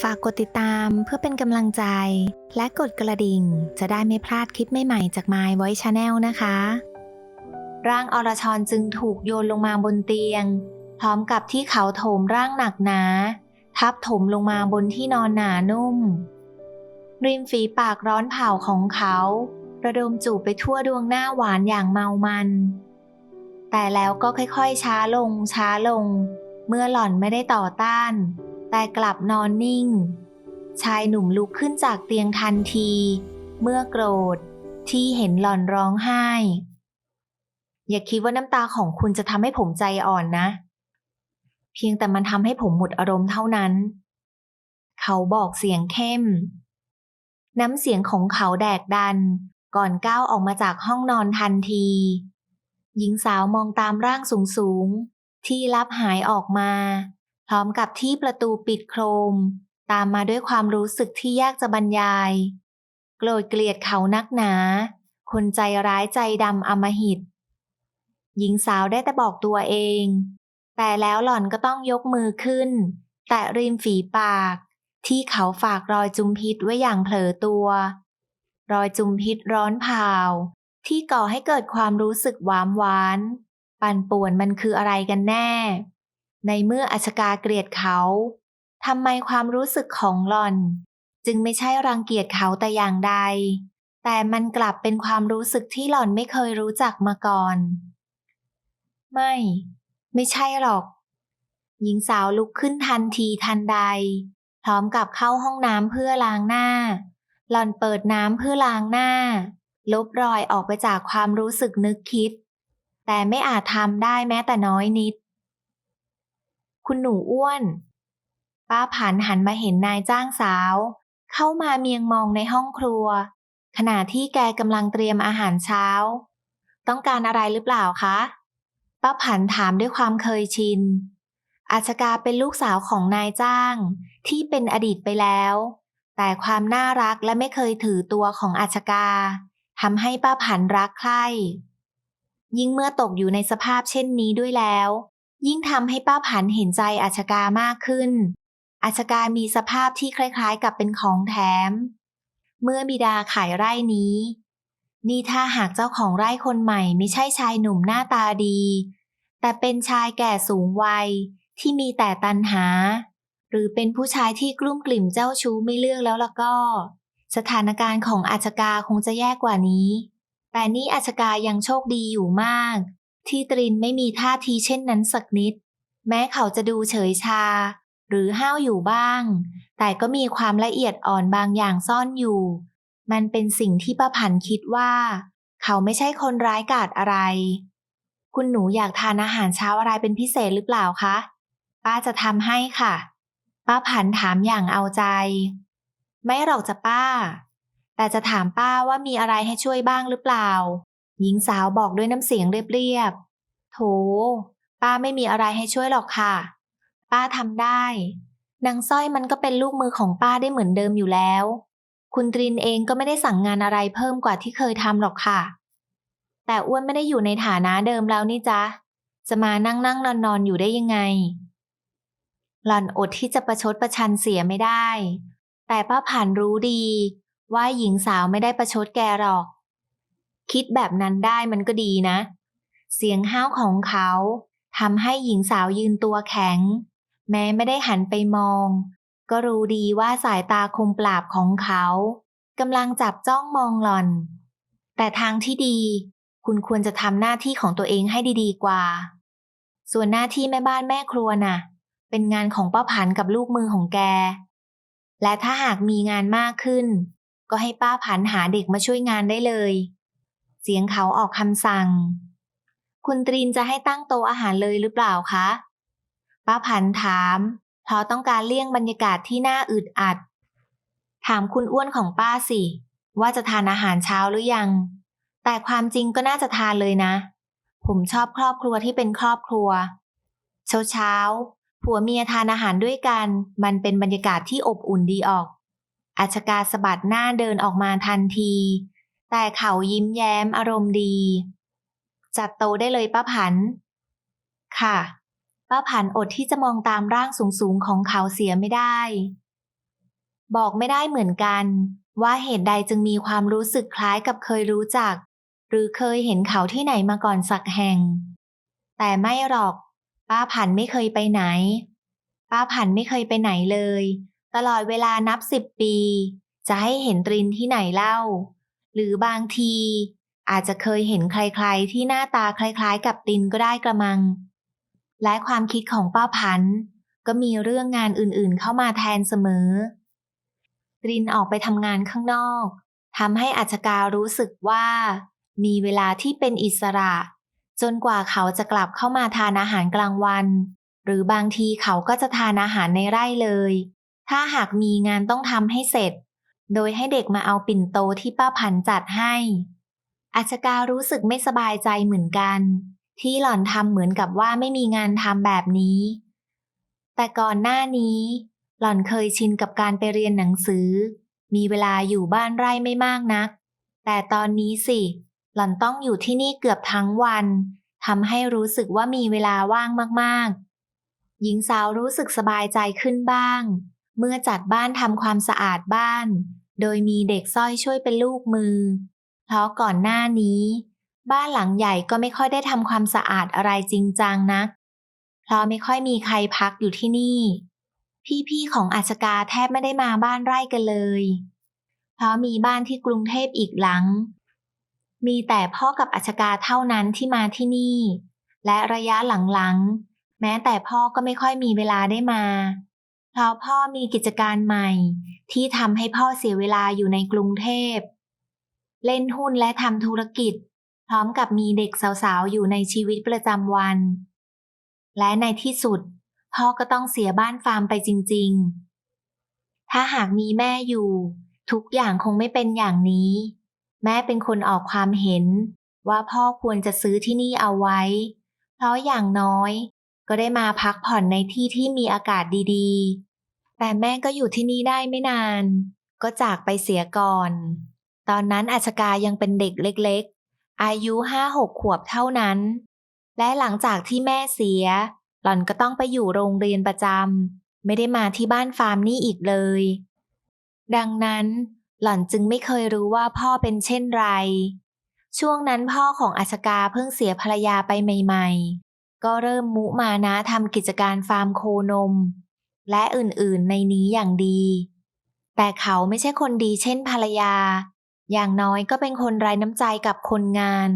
ฝากกดติดตามเพื่อเป็นกำลังใจ และกดกระดิ่ง จะได้ไม่พลาดคลิปใหม่ๆจาก My Voice Channel นะคะ ร่างอรชรจึงถูกโยนลงมาบนเตียง พร้อมกับที่เขาโถมร่างหนักหนา ทับถมลงมาบนที่นอนหนานุ่ม ริมฝีปากร้อนเผาของเขา ระดมจูบไปทั่วดวงหน้าหวานอย่างเมามัน แต่แล้วก็ค่อยๆช้าลงช้าลง เมื่อหล่อนไม่ได้ต่อต้าน แต่กลับนอนนิ่ง ชายหนุ่มลุกขึ้นจากเตียงทันที เมื่อโกรธที่เห็นหล่อนร้องไห้ อย่าคิดว่าน้ำตาของคุณจะทำให้ผมใจอ่อนนะ เพียงแต่มันทำให้ผมหมดอารมณ์เท่านั้น เขาบอกเสียงเข้ม น้ำเสียงของเขาแดกดัน ก่อนก้าวออกมาจากห้องนอนทันที หญิงสาวมองตามร่างสูงๆที่ลับหายออกมา ร้อมกับที่ประตูปิดโครม ตามมาด้วยความรู้สึกที่ยากจะบรรยาย โกรธเกลียดเขานักหนา คนใจร้ายใจดำอำมหิต หญิงสาวได้แต่บอกตัวเอง แต่แล้วหล่อนก็ต้องยกมือขึ้น แตะริมฝีปาก ที่เขาฝากรอยจุมพิษไว้อย่างเผลอตัว รอยจุมพิษร้อนเผาที่ก่อให้เกิดความรู้สึกหวามหวาน ปั่นป่วนมันคืออะไรกันแน่ ในเมื่ออัชกาเกลียดเขาทำไมความรู้สึกของหลอน จึงไม่ใช่รังเกียจเขาแต่อย่างใด แต่มันกลับเป็นความรู้สึกที่หล่อนไม่เคยรู้จักมาก่อน ไม่ ไม่ใช่หรอก หญิงสาวลุกขึ้นทันทีทันใด พร้อมกับเข้าห้องน้ำเพื่อล้างหน้า หล่อนเปิดน้ำเพื่อล้างหน้า ลบรอยออกไปจากความรู้สึกนึกคิด แต่ไม่อาจทำได้แม้แต่น้อยนิด คุณหนูอ้วน ป้าผันหันมาเห็นนายจ้างสาว เข้ามาเมียงมองในห้องครัว ขณะที่แกกำลังเตรียมอาหารเช้า ต้องการอะไรหรือเปล่าคะ ป้าผันถามด้วยความเคยชิน อาชกาเป็นลูกสาวของนายจ้างที่เป็นอดีตไปแล้ว แต่ความน่ารักและไม่เคยถือตัวของอาชกาทำให้ป้าผันรักใคร่ยิ่งเมื่อตกอยู่ในสภาพเช่นนี้ด้วยแล้ว ยิ่งทำให้ป้าผันเห็นใจอาชกามากขึ้น อาชกามีสภาพที่คล้ายๆ กับเป็นของแถม เมื่อบิดาขายไร่นี้ นี่ถ้าหากเจ้าของไร่คนใหม่ไม่ใช่ชายหนุ่มหน้าตาดี แต่เป็นชายแก่สูงวัยที่มีแต่ตันหา หรือเป็นผู้ชายที่กลุ้มกลิ่มเจ้าชู้ไม่เลือกแล้วล่ะก็ สถานการณ์ของอาชกาคงจะแย่กว่านี้ แต่นี่อาชกายังโชคดีอยู่มาก ที่ตรินไม่มีท่าทีเช่นนั้นสักนิด แม้เขาจะดูเฉยชา หรือห้าวอยู่บ้าง แต่ก็มีความละเอียดอ่อนบางอย่างซ่อนอยู่ มันเป็นสิ่งที่ป้าผันคิดว่า เขาไม่ใช่คนร้ายกาจอะไร คุณหนูอยากทานอาหารเช้าอะไรเป็นพิเศษหรือเปล่าคะ ป้าจะทำให้ค่ะ ป้าผันถามอย่างเอาใจ ไม่หรอกจ้ะป้า แต่จะถามป้าว่ามีอะไรให้ช่วยบ้างหรือเปล่า หญิงสาวบอกด้วยน้ำเสียงเรียบๆ โถ ป้าไม่มีอะไรให้ช่วยหรอกค่ะ ป้าทำได้ นางสร้อยมันก็เป็นลูกมือของป้าได้เหมือนเดิมอยู่แล้ว คุณตรินเองก็ไม่ได้สั่งงานอะไรเพิ่มกว่าที่เคยทำหรอกค่ะ แต่อ้วนไม่ได้อยู่ในฐานะเดิมแล้วนี่จ๊ะ จะมานั่งนั่งนอนนอนอยู่ได้ยังไง หล่อนอดที่จะประชดประชันเสียไม่ได้ แต่ป้าผ่านรู้ดี ว่าหญิงสาวไม่ได้ประชดแกหรอก คิดแบบนั้นได้มันก็ดีนะ เสียงห้าวของเขาทำให้หญิงสาวยืนตัวแข็ง แม้ไม่ได้หันไปมอง ก็รู้ดีว่าสายตาคมปราบของเขากำลังจับจ้องมองหล่อน แต่ทางที่ดี คุณควรจะทำหน้าที่ของตัวเองให้ดีๆกว่า ส่วนหน้าที่แม่บ้านแม่ครัวน่ะ เป็นงานของป้าผันกับลูกมือของแก และถ้าหากมีงานมากขึ้น ก็ให้ป้าผันหาเด็กมาช่วยงานได้เลย เสียงเขาออกคำสั่ง คุณตรินจะให้ตั้งโต๊ะอาหารเลยหรือเปล่าคะ ป้าผันถาม เพราะต้องการเลี่ยงบรรยากาศที่น่าอึดอัด ถามคุณอ้วนของป้าสิ ว่าจะทานอาหารเช้าหรือยัง แต่ความจริงก็น่าจะทานเลยนะ ผมชอบครอบครัวที่เป็นครอบครัว เช้าเช้าๆผัวเมียทานอาหารด้วยกัน มันเป็นบรรยากาศที่อบอุ่นดีออกอาชกาสะบัดหน้าเดินออกมาทันที แต่เขายิ้มแย้มอารมณ์ดี จัดโตได้เลยป้าผัน ค่ะ ป้าผันอดที่จะมองตามร่างสูงๆของเขาเสียไม่ได้ บอกไม่ได้เหมือนกัน ว่าเหตุใดจึงมีความรู้สึกคล้ายกับเคยรู้จัก หรือเคยเห็นเขาที่ไหนมาก่อนสักแห่ง แต่ไม่หรอก ป้าผันไม่เคยไปไหน ป้าผันไม่เคยไปไหนเลย ตลอดเวลานับสิบปี จะให้เห็นตรินที่ไหนเล่า หรือบางที อาจจะเคยเห็นใครๆ ที่หน้าตาคล้ายๆ กับตินก็ได้กระมัง และความคิดของป้าพันธ์ก็มีเรื่องงานอื่นๆเข้ามาแทนเสมอตรินออกไปทำงานข้างนอกทำให้อัจการู้สึกว่า มีเวลาที่เป็นอิสระ จนกว่าเขาจะกลับเข้ามาทานอาหารกลางวัน หรือบางทีเขาก็จะทานอาหารในไร่เลย ถ้าหากมีงานต้องทำให้เสร็จ โดยให้เด็กมาเอาปิ่นโตที่ป้าพันจัดให้ อัจฉการู้สึกไม่สบายใจเหมือนกัน ที่หล่อนทำเหมือนกับว่าไม่มีงานทำแบบนี้ แต่ก่อนหน้านี้ หล่อนเคยชินกับการไปเรียนหนังสือ มีเวลาอยู่บ้านไร่ไม่มากนัก แต่ตอนนี้สิ หล่อนต้องอยู่ที่นี่เกือบทั้งวันทำให้รู้สึกว่ามีเวลาว่างมากๆ หญิงสาวรู้สึกสบายใจขึ้นบ้าง เมื่อจัดบ้านทำความสะอาดบ้าน โดยมีเด็กสร้อยช่วยเป็นลูกมือ เพราะก่อนหน้านี้ บ้านหลังใหญ่ก็ไม่ค่อยได้ทำความสะอาดอะไรจริงจังนัก เพราะไม่ค่อยมีใครพักอยู่ที่นี่ พี่ๆของอาชกาแทบไม่ได้มาบ้านไร่กันเลย เพราะมีบ้านที่กรุงเทพอีกหลัง มีแต่พ่อกับอาชกาเท่านั้นที่มาที่นี่ และระยะหลังๆ แม้แต่พ่อก็ไม่ค่อยมีเวลาได้มา เพราะพ่อมีกิจการใหม่ ที่ทำให้พ่อเสียเวลาอยู่ในกรุงเทพ เล่นหุ้นและทำธุรกิจ พร้อมกับมีเด็กสาวๆ อยู่ในชีวิตประจำวัน และในที่สุด พ่อก็ต้องเสียบ้านฟาร์มไปจริง ๆ ถ้าหากมีแม่อยู่ ทุกอย่างคงไม่เป็นอย่างนี้ แม่เป็นคนออกความเห็นว่าพ่อควรจะซื้อที่นี่เอาไว้ เพราะอย่างน้อย ก็ได้มาพักผ่อนในที่ที่มีอากาศดีๆ แต่แม่ก็อยู่ที่นี่ได้ไม่นาน ก็จากไปเสียก่อน ตอนนั้นอาชกายังเป็นเด็กเล็กๆ อายุห้าหกขวบเท่านั้น และหลังจากที่แม่เสีย หล่อนก็ต้องไปอยู่โรงเรียนประจำไม่ได้มาที่บ้านฟาร์มนี่อีกเลย ดังนั้นหล่อนจึงไม่เคยรู้ว่าพ่อเป็นเช่นไร ช่วงนั้นพ่อของอาชกาเพิ่งเสียภรรยาไปใหม่ๆ ก็เริ่มมุมานะทำกิจการฟาร์มโคนม และอื่นๆในนี้อย่างดี แต่เขาไม่ใช่คนดีเช่นภรรยา อย่างน้อยก็เป็นคนไร้น้ำใจกับคนงาน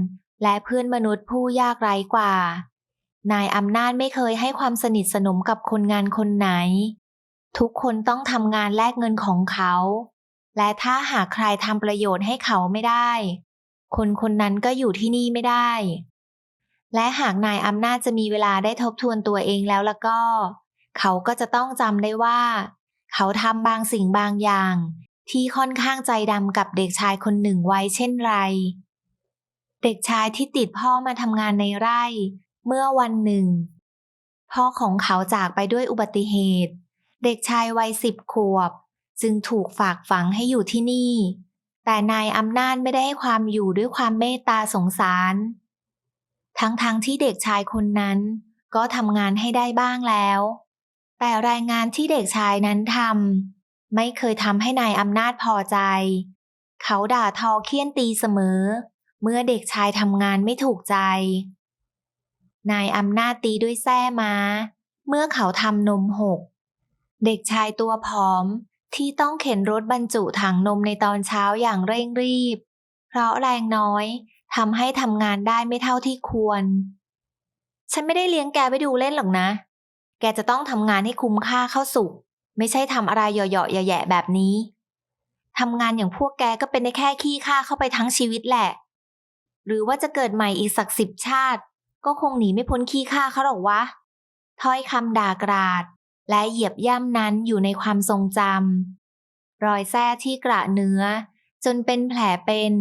และเพื่อนมนุษย์ผู้ยากไร้กว่า นายอำนาจไม่เคยให้ความสนิทสนมกับคนงานคนไหน ทุกคนต้องทำงานแลกเงินของเขา และถ้าหากใครทำประโยชน์ให้เขาไม่ได้ คนคนนั้นก็อยู่ที่นี่ไม่ได้ และหากนายอำนาจจะมีเวลาได้ทบทวนตัวเองแล้วแล้วก็ เขาก็จะต้องจำได้ว่า เขาทำบางสิ่งบางอย่าง ที่ค่อนข้างใจดำกับเด็กชายคนหนึ่งไว้เช่นไร เด็กชายที่ติดพ่อมาทำงานในไร่ เมื่อวันหนึ่ง พ่อของเขาจากไปด้วยอุบัติเหตุ เด็กชายวัยสิบขวบ จึงถูกฝากฝังให้อยู่ที่นี่ แต่นายอำนาจไม่ได้ให้ความอยู่ด้วยความเมตตาสงสาร ทั้งๆทที่เด็กชายคนนั้นก็ทำงานให้ได้บ้างแล้ว แต่รายงานที่เด็กชายนั้นทำไม่เคยทำให้นายอำนาจพอใจ เขาด่าทอเคี่ยนตีเสมอ เมื่อเด็กชายทำงานไม่ถูกใจ นายอำนาจตีด้วยแส้ม้า เมื่อเขาทำนมหก เด็กชายตัวผอมที่ต้องเข็นรถบรรจุถังนมในตอนเช้าอย่างเร่งรีบ เพราะแรงน้อย ทำให้ทำงานได้ไม่เท่าที่ควร ฉันไม่ได้เลี้ยงแกไปดูเล่นหรอกนะ แกจะต้องทำงานให้คุ้มค่าเข้าสุกไม่ใช่ทำอะไรเหยาะๆแย่ๆแบบนี้ทำงานอย่างพวกแกก็เป็นได้แค่ขี้ข้าเข้าไปทั้งชีวิตแหละ หรือว่าจะเกิดใหม่อีกสักสิบชาติ ก็คงหนีไม่พ้นขี้ข้าเขาหรอกวะ ถ้อยคำด่ากราด และเหยียบย่ำนั้นอยู่ในความทรงจำรอยแส้ที่กระเนื้อ จนเป็นแผลเป็น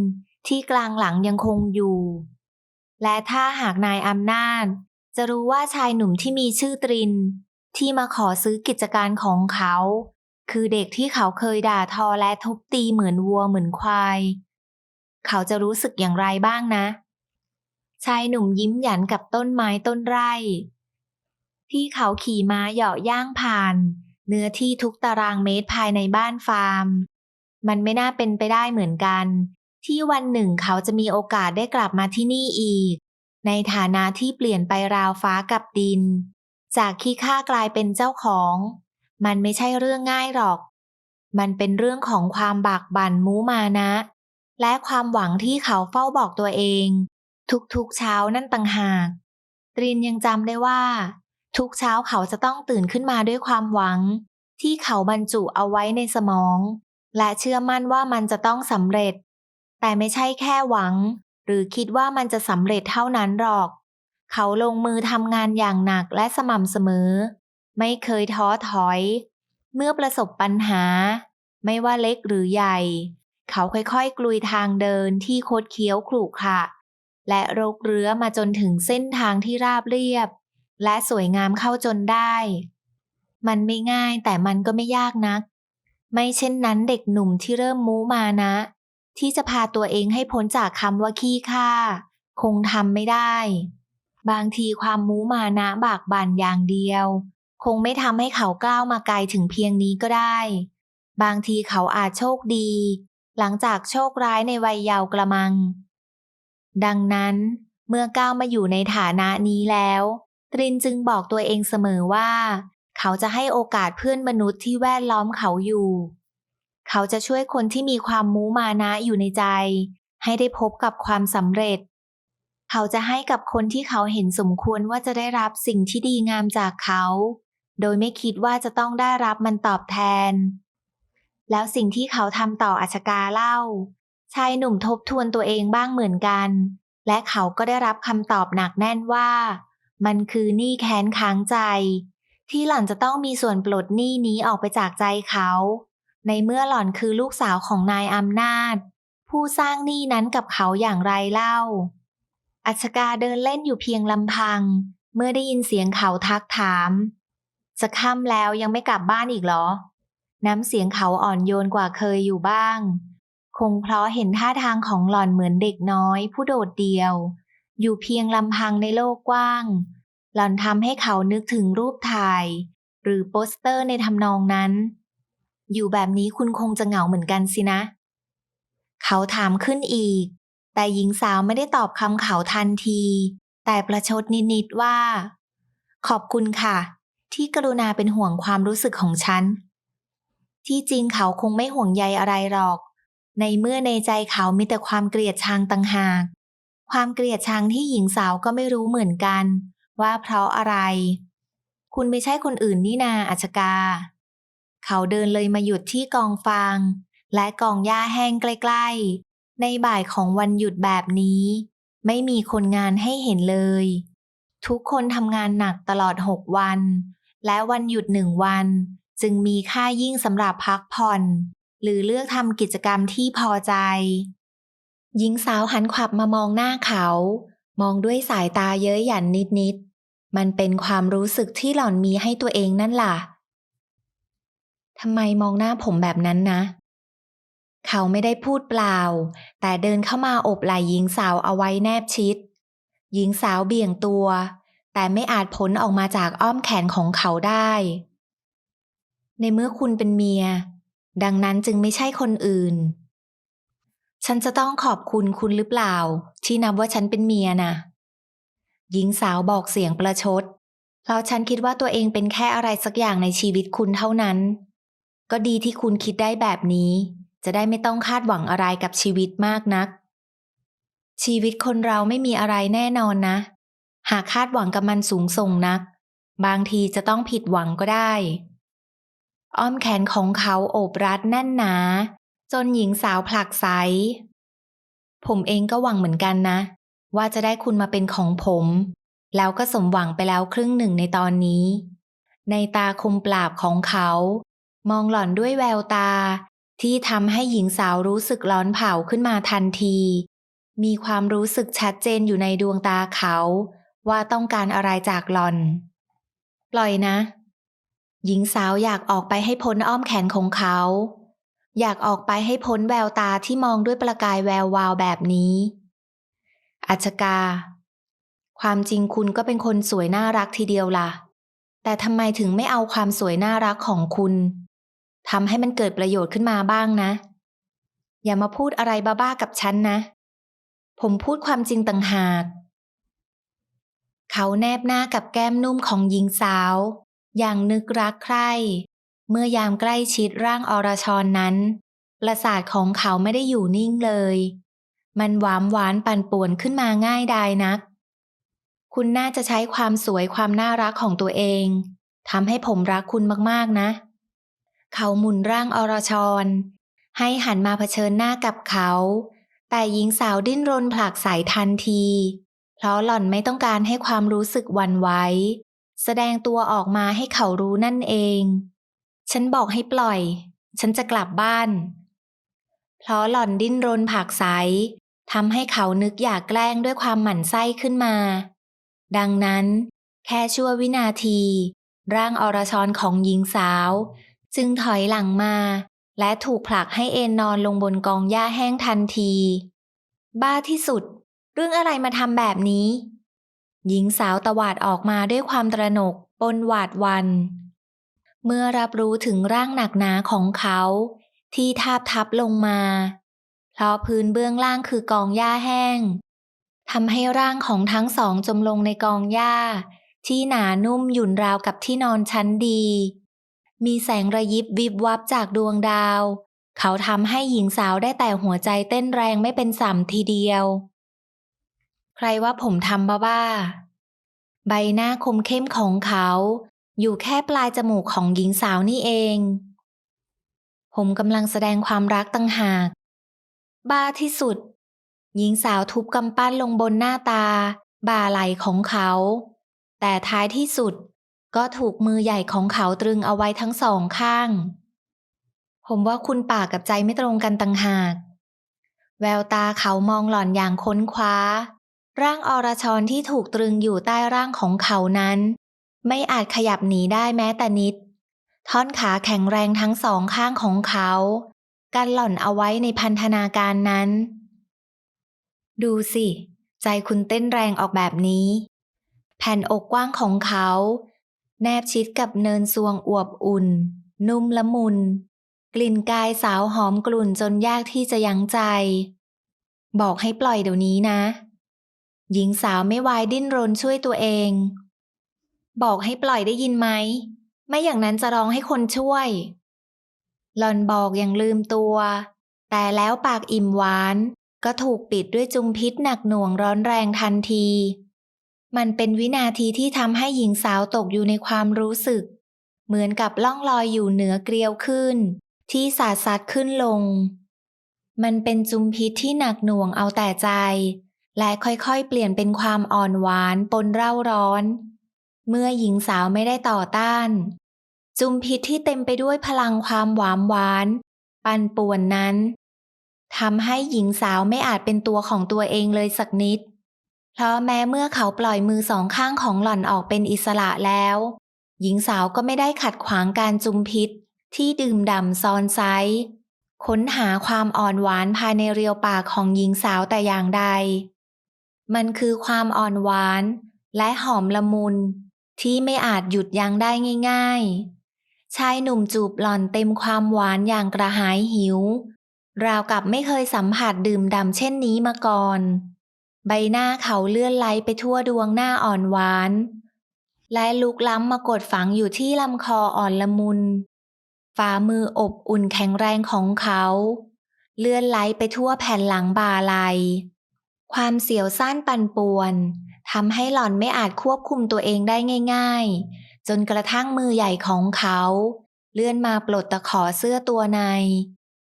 ที่กลางหลังยังคงอยู่ และถ้าหากนายอำนาจ จะรู้ว่าชายหนุ่มที่มีชื่อตริน ที่มาขอซื้อกิจการของเขา คือเด็กที่เขาเคยด่าทอและทุบตีเหมือนวัวเหมือนควาย เขาจะรู้สึกอย่างไรบ้างนะ ชายหนุ่มยิ้มหยันกับต้นไม้ต้นไร่ ที่เขาขี่ม้าเหยาะย่างผ่าน เนื้อที่ทุกตารางเมตรภายในบ้านฟาร์มมันไม่น่าเป็นไปได้เหมือนกัน ที่วันหนึ่งเขาจะมีโอกาสได้กลับมาที่นี่อีก ในฐานะที่เปลี่ยนไปราวฟ้ากับดิน จากขี้ข้ากลายเป็นเจ้าของ มันไม่ใช่เรื่องง่ายหรอก มันเป็นเรื่องของความบากบั่นมูมานะ และความหวังที่เขาเฝ้าบอกตัวเอง ทุกๆเช้านั่นต่างหาก ตรินยังจำได้ว่า ทุกเช้าเขาจะต้องตื่นขึ้นมาด้วยความหวัง ที่เขาบรรจุเอาไว้ในสมอง และเชื่อมั่นว่ามันจะต้องสำเร็จ แต่ไม่ใช่แค่หวัง หรือคิดว่ามันจะสำเร็จเท่านั้นหรอก เขาลงมือทำงานอย่างหนักและสม่ำเสมอ ไม่เคยท้อถอย เมื่อประสบปัญหา ไม่ว่าเล็กหรือใหญ่ เขาค่อยๆ กลุยทางเดินที่คดเคี้ยวขรุขระและรกเรื้อมาจนถึงเส้นทางที่ราบเรียบ และสวยงามเข้าจนได้ มันไม่ง่ายแต่มันก็ไม่ยากนัก ไม่เช่นนั้นเด็กหนุ่มที่เริ่มมูมานะ ที่จะพาตัวเองให้พ้นจากคำว่าขี้ข้าคงทำไม่ได้ บางทีความมูมานะบากบั่นอย่างเดียว คงไม่ทำให้เขาก้าวมาไกลถึงเพียงนี้ก็ได้ บางทีเขาอาจโชคดี หลังจากโชคร้ายในวัยเยาว์กระมัง ดังนั้นเมื่อก้าวมาอยู่ในฐานะนี้แล้ว ตรินจึงบอกตัวเองเสมอว่า เขาจะให้โอกาสเพื่อนมนุษย์ที่แวดล้อมเขาอยู่ เขาจะช่วยคนที่มีความมูมานะอยู่ในใจ ให้ได้พบกับความสำเร็จ เขาจะให้กับคนที่เขาเห็นสมควรว่าจะได้รับสิ่งที่ดีงามจากเขา โดยไม่คิดว่าจะต้องได้รับมันตอบแทน แล้วสิ่งที่เขาทำต่ออาชกาเล่า ชายหนุ่มทบทวนตัวเองบ้างเหมือนกัน และเขาก็ได้รับคำตอบหนักแน่นว่า มันคือหนี้แค้นค้างใจ ที่หล่อนจะต้องมีส่วนปลดหนี้นี้ออกไปจากใจเขา ในเมื่อหล่อนคือลูกสาวของนายอำนาจ ผู้สร้างหนี้นั้นกับเขาอย่างไรเล่า อัชกาเดินเล่นอยู่เพียงลำพัง เมื่อได้ยินเสียงเขาทักถาม จะค่ำแล้วยังไม่กลับบ้านอีกเหรอ น้ำเสียงเขาอ่อนโยนกว่าเคยอยู่บ้าง คงเพราะเห็นท่าทางของหล่อนเหมือนเด็กน้อย ผู้โดดเดี่ยว อยู่เพียงลำพังในโลกกว้าง หล่อนทำให้เขานึกถึงรูปถ่าย หรือโปสเตอร์ในทำนองนั้น อยู่แบบนี้คุณคงจะเหงาเหมือนกันสินะ เขาถามขึ้นอีก แต่หญิงสาวไม่ได้ตอบคำเขาทันที แต่ประชดนิดๆว่า ขอบคุณค่ะ ที่กรุณาเป็นห่วงความรู้สึกของฉัน ที่จริงเขาคงไม่ห่วงใยอะไรหรอก ในเมื่อในใจเขามีแต่ความเกลียดชังต่างหาก ความเกลียดชังที่หญิงสาวก็ไม่รู้เหมือนกัน ว่าเพราะอะไร คุณไม่ใช่คนอื่นนี่นาอัชกา เขาเดินเลยมาหยุดที่กองฟาง และกองหญ้าแห้งใกล้ๆ ในบ่ายของวันหยุดแบบนี้ ไม่มีคนงานให้เห็นเลย ทุกคนทำงานหนักตลอดหกวัน และวันหยุดหนึ่งวัน จึงมีค่ายิ่งสำหรับพักผ่อน หรือเลือกทำกิจกรรมที่พอใจ หญิงสาวหันขวับมามองหน้าเขา มองด้วยสายตาเย้ยหยันนิดๆมันเป็นความรู้สึกที่หล่อนมีให้ตัวเองนั่นล่ะ ทำไมมองหน้าผมแบบนั้นนะ เขาไม่ได้พูดเปล่า แต่เดินเข้ามาโอบไหล่หญิงสาวเอาไว้แนบชิด หญิงสาวเบี่ยงตัว แต่ไม่อาจพ้นออกมาจากอ้อมแขนของเขาได้ ในเมื่อคุณเป็นเมีย ดังนั้นจึงไม่ใช่คนอื่น ฉันจะต้องขอบคุณคุณหรือเปล่า ที่นับว่าฉันเป็นเมียนะหญิงสาวบอกเสียงประชดเพราะฉันคิดว่าตัวเองเป็นแค่อะไรสักอย่างในชีวิตคุณเท่านั้น ก็ดีที่คุณคิดได้แบบนี้ จะได้ไม่ต้องคาดหวังอะไรกับชีวิตมากนัก ชีวิตคนเราไม่มีอะไรแน่นอนนะ หากคาดหวังกับมันสูงส่งนัก บางทีจะต้องผิดหวังก็ได้ อ้อมแขนของเขาโอบรัดแน่นหนา จนหญิงสาวผลักไสผมเองก็หวังเหมือนกันนะ ว่าจะได้คุณมาเป็นของผม แล้วก็สมหวังไปแล้วครึ่งหนึ่งในตอนนี้ ในตาคมปราบของเขา มองหล่อนด้วยแววตา ที่ทำให้หญิงสาวรู้สึกร้อนเผาขึ้นมาทันที มีความรู้สึกชัดเจนอยู่ในดวงตาเขา ว่าต้องการอะไรจากหล่อน ปล่อยนะ หญิงสาวอยากออกไปให้พ้นอ้อมแขนของเขา อยากออกไปให้พ้นแววตาที่มองด้วยประกายแวววาวแบบนี้ อัชกา ความจริงคุณก็เป็นคนสวยน่ารักทีเดียวล่ะแต่ทำไมถึงไม่เอาความสวยน่ารักของคุณ ทำให้มันเกิดประโยชน์ขึ้นมาบ้างนะ อย่ามาพูดอะไรบ้าๆกับฉันนะ ผมพูดความจริงต่างหาก เขาแนบหน้ากับแก้มนุ่มของหญิงสาว อย่างนึกรักใคร่ เมื่อยามใกล้ชิดร่างอรชรนนั้น ประสาทของเขาไม่ได้อยู่นิ่งเลย มันหวามหวานปั่นป่วนขึ้นมาง่ายดายนัก คุณน่าจะใช้ความสวยความน่ารักของตัวเองทำให้ผมรักคุณมากๆนะ เขาหมุนร่างอรชร ให้หันมาเผชิญหน้ากับเขา แต่หญิงสาวดิ้นรนผลักใสทันที เพราะหล่อนไม่ต้องการให้ความรู้สึกวันไหวแสดงตัวออกมาให้เขารู้นั่นเอง ฉันบอกให้ปล่อย ฉันจะกลับบ้าน เพราะหล่อนดิ้นรนผลักใสทำให้เขานึกอยากแกล้งด้วยความหมั่นไส้ขึ้นมา ดังนั้น แค่ชั่ววินาที ร่างอรชรของหญิงสาว จึงถอยหลังมา และถูกผลักให้เอนนอนลงบนกองหญ้าแห้งทันที บ้าที่สุด เรื่องอะไรมาทำแบบนี้ หญิงสาวตวาดออกมาด้วยความตระหนกปนหวาดวัน เมื่อรับรู้ถึงร่างหนักหนาของเขา ที่ทาบทับลงมา เพราะพื้นเบื้องล่างคือกองหญ้าแห้งทำให้ร่างของทั้งสองจมลงในกองหญ้า ที่หนานุ่มหยุ่นราวกับที่นอนชั้นดี มีแสงระยิบวิบวับจากดวงดาว เขาทำให้หญิงสาวได้แต่หัวใจเต้นแรงไม่เป็นสัมทีเดียว ใครว่าผมทำบ้าๆใบหน้าคมเข้มของเขา อยู่แค่ปลายจมูกของหญิงสาวนี่เอง ผมกำลังแสดงความรักตั้งหาก บ้าที่สุด หญิงสาวทุบกำปั้นลงบนหน้าตา บ่าไหลของเขา แต่ท้ายที่สุด ก็ถูกมือใหญ่ของเขาตรึงเอาไว้ทั้งสองข้าง ผมว่าคุณปากกับใจไม่ตรงกันต่างหาก แววตาเขามองหล่อนอย่างค้นคว้า ร่างอรชรที่ถูกตรึงอยู่ใต้ร่างของเขานั้น ไม่อาจขยับหนีได้แม้แต่นิด ท่อนขาแข็งแรงทั้งสองข้างของเขากันหล่อนเอาไว้ในพันธนาการนั้น ดูสิ ใจคุณเต้นแรงออกแบบนี้ แผ่นอกกว้างของเขา แนบชิดกับเนินซวงอวบอุ่น นุ่มละมุน กลิ่นกายสาวหอมกลุ่นจนยากที่จะยั้งใจ บอกให้ปล่อยเดี๋ยวนี้นะ หญิงสาวไม่วายดิ้นรนช่วยตัวเอง บอกให้ปล่อยได้ยินไหม ไม่อย่างนั้นจะร้องให้คนช่วย หลอนบอกอย่างลืมตัว แต่แล้วปากอิ่มหวาน ก็ถูกปิดด้วยจุมพิษหนักหน่วงร้อนแรงทันที มันเป็นวินาทีที่ทำให้หญิงสาวตกอยู่ในความรู้สึก เหมือนกับล่องลอยอยู่เหนือเกลียวขึ้น ที่สาดซัดขึ้นลง มันเป็นจุมพิษที่หนักหน่วงเอาแต่ใจ และค่อยๆ เปลี่ยนเป็นความอ่อนหวานปนเร่าร้อน เมื่อหญิงสาวไม่ได้ต่อต้าน จุมพิษที่เต็มไปด้วยพลังความหวามหวาน ปั่นป่วนนั้นทำให้หญิงสาวไม่อาจเป็นตัวของตัวเองเลยสักนิด เพราะแม้เมื่อเขาปล่อยมือสองข้างของหล่อนออกเป็นอิสระแล้ว หญิงสาวก็ไม่ได้ขัดขวางการจุมพิษที่ดื่มด่ำซอนไซค้นหาความอ่อนหวานภายในเรียวปากของหญิงสาวแต่อย่างใด มันคือความอ่อนหวานและหอมละมุน ที่ไม่อาจหยุดยั้งได้ง่าย ๆ ชายหนุ่มจูบหล่อนเต็มความหวานอย่างกระหายหิว ราวกับไม่เคยสัมผัสดื่มด่ำเช่นนี้มาก่อน ใบหน้าเขาเลื่อนไหลไปทั่วดวงหน้าอ่อนหวาน และลุกล้ำมากดฝังอยู่ที่ลำคออ่อนละมุน ฝ่ามืออบอุ่นแข็งแรงของเขา เลื่อนไหลไปทั่วแผ่นหลังบ่าไหล ความเสียวสั้นปั่นป่วนทำให้หล่อนไม่อาจควบคุมตัวเองได้ง่าย ๆ จนกระทั่งมือใหญ่ของเขา เลื่อนมาปลดตะขอเสื้อตัวใน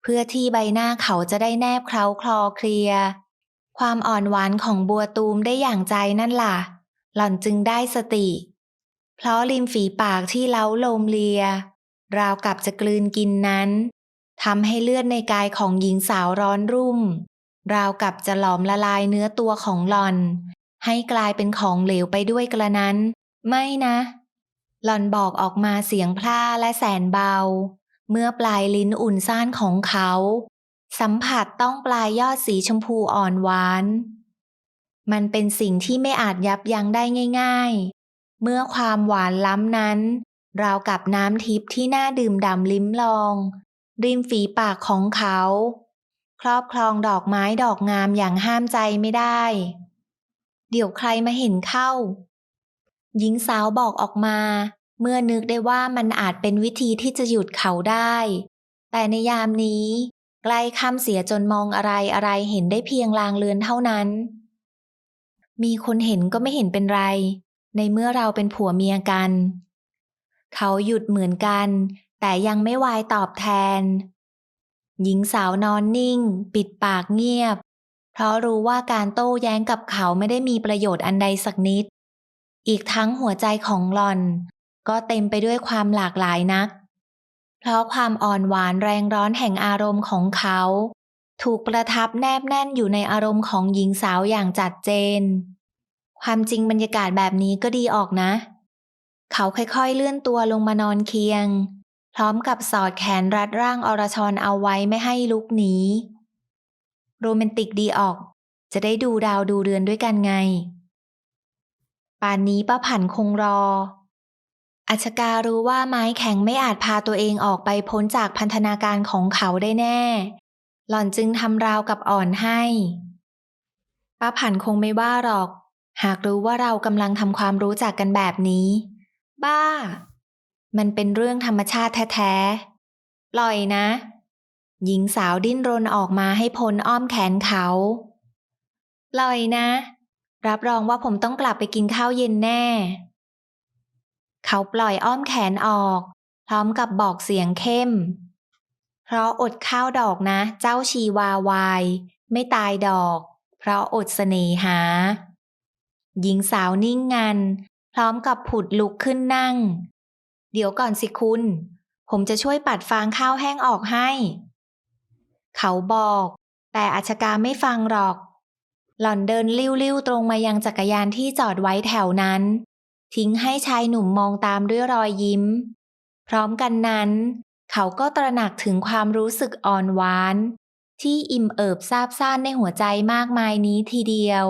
เพื่อที่ใบหน้าเขาจะได้แนบเคล้าคลอเคลีย ความอ่อนหวานของบัวตูมได้อย่างใจนั่นล่ะ หล่อนจึงได้สติ เพราะริมฝีปากที่เล้าโลมเลีย ราวกับจะกลืนกินนั้นทำให้เลือดในกายของหญิงสาวร้อนรุ่ม ราวกับจะหลอมละลายเนื้อตัวของหล่อน ให้กลายเป็นของเหลวไปด้วยกระนั้น ไม่นะ หล่อนบอกออกมาเสียงพร่าและแสนเบา เมื่อปลายลิ้นอุ่นซ่านของเขา สัมผัสต้องปลายยอดสีชมพูอ่อนหวาน มันเป็นสิ่งที่ไม่อาจยับยั้งได้ง่ายเมื่อความหวานล้ำนั้น ราวกับน้ำทิพย์ที่น่าดื่มด่ำลิ้มลอง ริมฝีปากของเขา ครอบครองดอกไม้ดอกงามอย่างห้ามใจไม่ได้ เดี๋ยวใครมาเห็นเข้า หญิงสาวบอกออกมา เมื่อนึกได้ว่ามันอาจเป็นวิธีที่จะหยุดเขาได้ แต่ในยามนี้ ใกล้ค่ำเสียจนมองอะไรอะไรเห็นได้เพียงลางเลือนเท่านั้น มีคนเห็นก็ไม่เห็นเป็นไร ในเมื่อเราเป็นผัวเมียกัน เขาหยุดเหมือนกัน แต่ยังไม่วายตอบแทน หญิงสาวนอนนิ่ง ปิดปากเงียบ เพราะรู้ว่าการโต้แย้งกับเขาไม่ได้มีประโยชน์อันใดสักนิด อีกทั้งหัวใจของหลอน ก็เต็มไปด้วยความหลากหลายนัก เพราะความอ่อนหวานแรงร้อนแห่งอารมณ์ของเขา ถูกประทับแนบแน่นอยู่ในอารมณ์ของหญิงสาวอย่างจัดเจน ความจริงบรรยากาศแบบนี้ก็ดีออกนะ เขาค่อยๆเลื่อนตัวลงมานอนเคียง พร้อมกับสอดแขนรัดร่างอรชรเอาไว้ไม่ให้ลุกหนีโรแมนติกดีออก จะได้ดูดาวดูเรือนด้วยกันไง ป่านนี้ป้าผันคงรอ อัชการู้ว่าไม้แข็งไม่อาจพาตัวเองออกไปพ้นจากพันธนาการของเขาได้แน่ หล่อนจึงทำราวกับอ่อนให้ป้าผันคงไม่ว่าหรอก หากรู้ว่าเรากำลังทำความรู้จักกันแบบนี้ บ้า มันเป็นเรื่องธรรมชาติแท้ๆ ปล่อยนะ หญิงสาวดิ้นรนออกมาให้พ้นอ้อมแขนเขา ปล่อยนะ รับรองว่าผมต้องกลับไปกินข้าวเย็นแน่ เขาปล่อยอ้อมแขนออก พร้อมกับบอกเสียงเข้ม เพราะอดข้าวดอกนะ เจ้าชีวาวาย ไม่ตายดอก เพราะอดเสน่หา หญิงสาวนิ่งงัน พร้อมกับผุดลุกขึ้นนั่ง เดี๋ยวก่อนสิคุณ ผมจะช่วยปัดฟางข้าวแห้งออกให้ เขาบอก แต่อาชกาไม่ฟังหรอกหล่อนเดินลิ้วๆตรงมายังจักรยานที่จอดไว้แถวนั้น ทิ้งให้ชายหนุ่มมองตามด้วยรอยยิ้ม พร้อมกันนั้น เขาก็ตระหนักถึงความรู้สึกอ่อนหวาน ที่อิ่มเอิบซาบซ่านในหัวใจมากมายนี้ทีเดียว